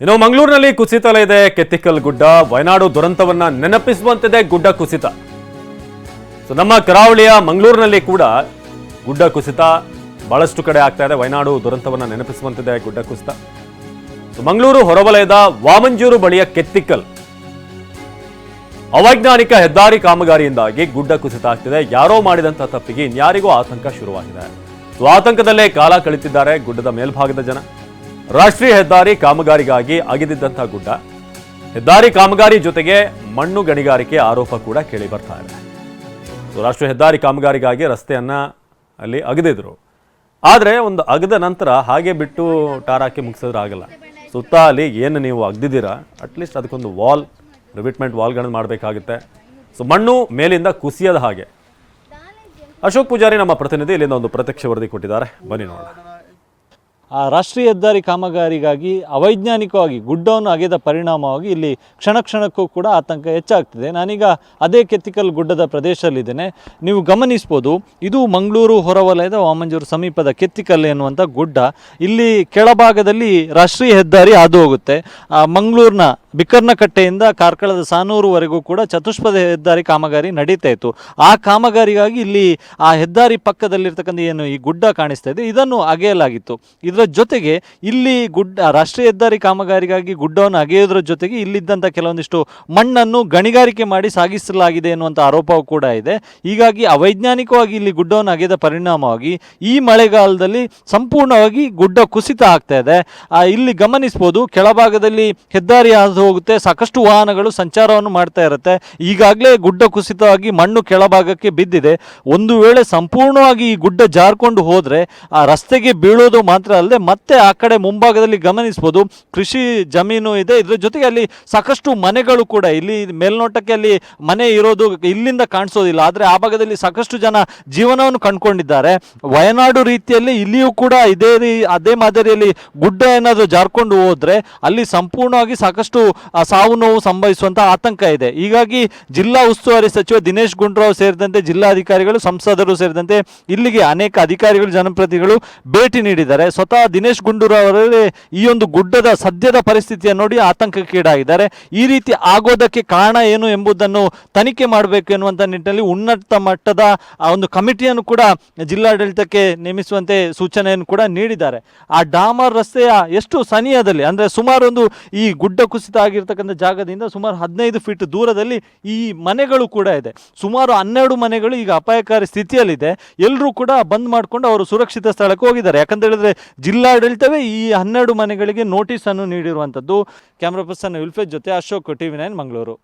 ಇನ್ನು ಮಂಗಳೂರಿನಲ್ಲಿ ಕುಸಿತಲ ಇದೆ. ಕೆತ್ತಿಕಲ್ ಗುಡ್ಡ ವಯನಾಡು ದುರಂತವನ್ನ ನೆನಪಿಸುವಂತಿದೆ ಗುಡ್ಡ ಕುಸಿತ. ಸೊ ನಮ್ಮ ಕರಾವಳಿಯ ಮಂಗಳೂರಿನಲ್ಲಿ ಕೂಡ ಗುಡ್ಡ ಕುಸಿತ ಬಹಳಷ್ಟು ಕಡೆ ಆಗ್ತಾ ಇದೆ. ವಯನಾಡು ದುರಂತವನ್ನ ನೆನಪಿಸುವಂತಿದೆ ಗುಡ್ಡ ಕುಸಿತ. ಮಂಗಳೂರು ಹೊರವಲಯದ ವಾಮಂಜೂರು ಬಳಿಯ ಕೆತ್ತಿಕಲ್. ಅವೈಜ್ಞಾನಿಕ ಹೆದ್ದಾರಿ ಕಾಮಗಾರಿಯಿಂದಾಗಿ ಗುಡ್ಡ ಕುಸಿತ ಆಗ್ತಿದೆ. ಯಾರೋ ಮಾಡಿದಂತಹ ತಪ್ಪಿಗೆ ಇನ್ಯಾರಿಗೂ ಆತಂಕ ಶುರುವಾಗಿದೆ. ಸೊ ಆತಂಕದಲ್ಲೇ ಕಾಲ ಕಳಿತಿದ್ದಾರೆ ಗುಡ್ಡದ ಮೇಲ್ಭಾಗದ ಜನ. ರಾಷ್ಟ್ರೀಯ ಹೆದ್ದಾರಿ ಕಾಮಗಾರಿಗಾಗಿ ಅಗೆದಿದ್ದಂಥ ಗುಡ್ಡ. ಹೆದ್ದಾರಿ ಕಾಮಗಾರಿ ಜೊತೆಗೆ ಮಣ್ಣು ಗಣಿಗಾರಿಕೆ ಆರೋಪ ಕೂಡ ಕೇಳಿ ಬರ್ತಾ ಇದೆ. ರಾಷ್ಟ್ರೀಯ ಹೆದ್ದಾರಿ ಕಾಮಗಾರಿಗಾಗಿ ರಸ್ತೆಯನ್ನ ಅಲ್ಲಿ ಅಗದಿದ್ರು. ಆದರೆ ಒಂದು ಅಗದ ನಂತರ ಹಾಗೆ ಬಿಟ್ಟು ಟಾರಾಕಿ ಮುಗಿಸಿದ್ರೆ ಆಗಲ್ಲ. ಸುತ್ತ ಅಲ್ಲಿ ಏನು ನೀವು ಅಗ್ದಿದ್ದೀರಾ? ಅಟ್ಲೀಸ್ಟ್ ಅದಕ್ಕೊಂದು ವಾಲ್ ರಿವಿಟ್ಮೆಂಟ್ ವಾಲ್ಗಳನ್ನು ಮಾಡಬೇಕಾಗುತ್ತೆ. ಸೊ ಮಣ್ಣು ಮೇಲಿಂದ ಕುಸಿಯದ ಹಾಗೆ. ಅಶೋಕ್ ಪೂಜಾರಿ ನಮ್ಮ ಪ್ರತಿನಿಧಿ ಇಲ್ಲಿಂದ ಒಂದು ಪ್ರತ್ಯಕ್ಷ ವರದಿ ಕೊಟ್ಟಿದ್ದಾರೆ. ಬನ್ನಿ ನೋಡೋಣ. ಆ ರಾಷ್ಟ್ರೀಯ ಹೆದ್ದಾರಿ ಕಾಮಗಾರಿಗಾಗಿ ಅವೈಜ್ಞಾನಿಕವಾಗಿ ಗುಡ್ಡವನ್ನು ಅಗೆದ ಪರಿಣಾಮವಾಗಿ ಇಲ್ಲಿ ಕ್ಷಣ ಕ್ಷಣಕ್ಕೂ ಕೂಡ ಆತಂಕ ಹೆಚ್ಚಾಗ್ತಿದೆ. ನಾನೀಗ ಅದೇ ಕೆತ್ತಿಕಲ್ ಗುಡ್ಡದ ಪ್ರದೇಶದಲ್ಲಿದ್ದೇನೆ. ನೀವು ಗಮನಿಸ್ಬೋದು, ಇದು ಮಂಗಳೂರು ಹೊರವಲಯದ ವಾಮಂಜೂರು ಸಮೀಪದ ಕೆತ್ತಿಕಲ್ ಎನ್ನುವಂಥ ಗುಡ್ಡ. ಇಲ್ಲಿ ಕೆಳಭಾಗದಲ್ಲಿ ರಾಷ್ಟ್ರೀಯ ಹೆದ್ದಾರಿ ಹಾದು ಹೋಗುತ್ತೆ. ಮಂಗಳೂರಿನ ಬಿಕ್ಕರ್ನಕಟ್ಟೆಯಿಂದ ಕಾರ್ಕಳದ ಸಾನೂರುವರೆಗೂ ಕೂಡ ಚತುಷ್ಪದ ಹೆದ್ದಾರಿ ಕಾಮಗಾರಿ ನಡೀತಾ ಇತ್ತು. ಆ ಕಾಮಗಾರಿಗಾಗಿ ಇಲ್ಲಿ ಆ ಹೆದ್ದಾರಿ ಪಕ್ಕದಲ್ಲಿರ್ತಕ್ಕಂಥ ಏನು ಈ ಗುಡ್ಡ ಕಾಣಿಸ್ತಾ ಇದೆ, ಇದನ್ನು ಅಗೆಯಲಾಗಿತ್ತು. ಇದರ ಜೊತೆಗೆ ಇಲ್ಲಿ ಗುಡ್ಡ ರಾಷ್ಟ್ರೀಯ ಹೆದ್ದಾರಿ ಕಾಮಗಾರಿಗಾಗಿ ಗುಡ್ಡವನ್ನು ಅಗೆಯೋದ್ರ ಜೊತೆಗೆ ಇಲ್ಲಿದ್ದಂಥ ಕೆಲವೊಂದಿಷ್ಟು ಮಣ್ಣನ್ನು ಗಣಿಗಾರಿಕೆ ಮಾಡಿ ಸಾಗಿಸಲಾಗಿದೆ ಎನ್ನುವಂಥ ಆರೋಪವೂ ಕೂಡ ಇದೆ. ಹೀಗಾಗಿ ಅವೈಜ್ಞಾನಿಕವಾಗಿ ಇಲ್ಲಿ ಗುಡ್ಡವನ್ನು ಅಗೆದ ಪರಿಣಾಮವಾಗಿ ಈ ಮಳೆಗಾಲದಲ್ಲಿ ಸಂಪೂರ್ಣವಾಗಿ ಗುಡ್ಡ ಕುಸಿತ ಆಗ್ತಾ ಇದೆ. ಇಲ್ಲಿ ಗಮನಿಸ್ಬೋದು, ಕೆಳಭಾಗದಲ್ಲಿ ಹೆದ್ದಾರಿ ಹಾದು ಹೋಗುತ್ತೆ. ಸಾಕಷ್ಟು ವಾಹನಗಳು ಸಂಚಾರವನ್ನು ಮಾಡ್ತಾ ಇರುತ್ತೆ. ಈಗಾಗಲೇ ಗುಡ್ಡ ಕುಸಿತವಾಗಿ ಮಣ್ಣು ಕೆಳಭಾಗಕ್ಕೆ ಬಿದ್ದಿದೆ. ಒಂದು ವೇಳೆ ಸಂಪೂರ್ಣವಾಗಿ ಈ ಗುಡ್ಡ ಜಾರ್ಕೊಂಡು ಹೋದರೆ ಆ ರಸ್ತೆಗೆ ಬೀಳೋದು ಮಾತ್ರ ಅಲ್ಲದೆ ಮತ್ತೆ ಆ ಕಡೆ ಮುಂಭಾಗದಲ್ಲಿ ಗಮನಿಸ್ಬೋದು. ಕೃಷಿ ಜಮೀನು ಇದೆ. ಇದರ ಜೊತೆಗೆ ಅಲ್ಲಿ ಸಾಕಷ್ಟು ಮನೆಗಳು ಕೂಡ ಇಲ್ಲಿ ಮೇಲ್ನೋಟಕ್ಕೆ ಅಲ್ಲಿ ಮನೆ ಇರೋದು ಇಲ್ಲಿಂದ ಕಾಣಿಸೋದಿಲ್ಲ. ಆದರೆ ಆ ಭಾಗದಲ್ಲಿ ಸಾಕಷ್ಟು ಜನ ಜೀವನವನ್ನು ಕಂಡುಕೊಂಡಿದ್ದಾರೆ. ವಯನಾಡು ರೀತಿಯಲ್ಲಿ ಇಲ್ಲಿಯೂ ಕೂಡ ಇದೇ ಅದೇ ಮಾದರಿಯಲ್ಲಿ ಗುಡ್ಡ ಏನಾದರೂ ಜಾರ್ಕೊಂಡು ಹೋದರೆ ಅಲ್ಲಿ ಸಂಪೂರ್ಣವಾಗಿ ಸಾಕಷ್ಟು ಸಾವು ನೋವು ಸಂಭವಿಸುವಂತಹ ಆತಂಕ ಇದೆ. ಹೀಗಾಗಿ ಜಿಲ್ಲಾ ಉಸ್ತುವಾರಿ ಸಚಿವ ದಿನೇಶ್ ಗುಂಡೂರಾವ್ ಸೇರಿದಂತೆ ಜಿಲ್ಲಾಧಿಕಾರಿಗಳು, ಸಂಸದರು ಸೇರಿದಂತೆ ಇಲ್ಲಿಗೆ ಅನೇಕ ಅಧಿಕಾರಿಗಳು, ಜನಪ್ರತಿನಿಧಿಗಳು ಭೇಟಿ ನೀಡಿದ್ದಾರೆ. ಸ್ವತಃ ದಿನೇಶ್ ಗುಂಡೂರಾವ್ ಅವರೇ ಈ ಒಂದು ಗುಡ್ಡದ ಸದ್ಯದ ಪರಿಸ್ಥಿತಿಯನ್ನು ನೋಡಿ ಆತಂಕಕ್ಕೀಡಾಗಿದ್ದಾರೆ ಈ ರೀತಿ ಆಗೋದಕ್ಕೆ ಕಾರಣ ಏನು ಎಂಬುದನ್ನು ತನಿಖೆ ಮಾಡಬೇಕು ಎನ್ನುವಂಥ ನಿಟ್ಟಿನಲ್ಲಿ ಉನ್ನತ ಮಟ್ಟದ ಆ ಒಂದು ಕಮಿಟಿಯನ್ನು ಕೂಡ ಜಿಲ್ಲಾಡಳಿತಕ್ಕೆ ನೇಮಿಸುವಂತೆ ಸೂಚನೆಯನ್ನು ಕೂಡ ನೀಡಿದ್ದಾರೆ. ಆ ಡಾಮರ್ ರಸ್ತೆಯ ಎಷ್ಟು ಸನಿಹದಲ್ಲಿ, ಅಂದರೆ ಸುಮಾರು ಒಂದು ಈ ಗುಡ್ಡ ಕುಸಿತ ಆಗಿರ್ತಕ್ಕಂಥ ಜಾಗದಿಂದ ಸುಮಾರು ಹದಿನೈದು ಫೀಟ್ ದೂರದಲ್ಲಿ ಈ ಮನೆಗಳು ಕೂಡ ಇದೆ. ಸುಮಾರು ಹನ್ನೆರಡು ಮನೆಗಳು ಈಗ ಅಪಾಯಕಾರಿ ಸ್ಥಿತಿಯಲ್ಲಿದೆ. ಎಲ್ಲರೂ ಕೂಡ ಬಂದ್ ಮಾಡಿಕೊಂಡು ಅವರು ಸುರಕ್ಷಿತ ಸ್ಥಳಕ್ಕೆ ಹೋಗಿದ್ದಾರೆ. ಯಾಕಂತ ಹೇಳಿದ್ರೆ ಜಿಲ್ಲಾಡಳಿತವೇ ಈ ಹನ್ನೆರಡು ಮನೆಗಳಿಗೆ ನೋಟಿಸ್ ಅನ್ನು ನೀಡಿರುವಂಥದ್ದು. ಕ್ಯಾಮ್ರಾ ಪರ್ಸನ್ ವಿಲ್ಫೇಜ್ ಜೊತೆ ಅಶೋಕ್ ಟಿವಿ ನೈನ್ ಮಂಗಳೂರು.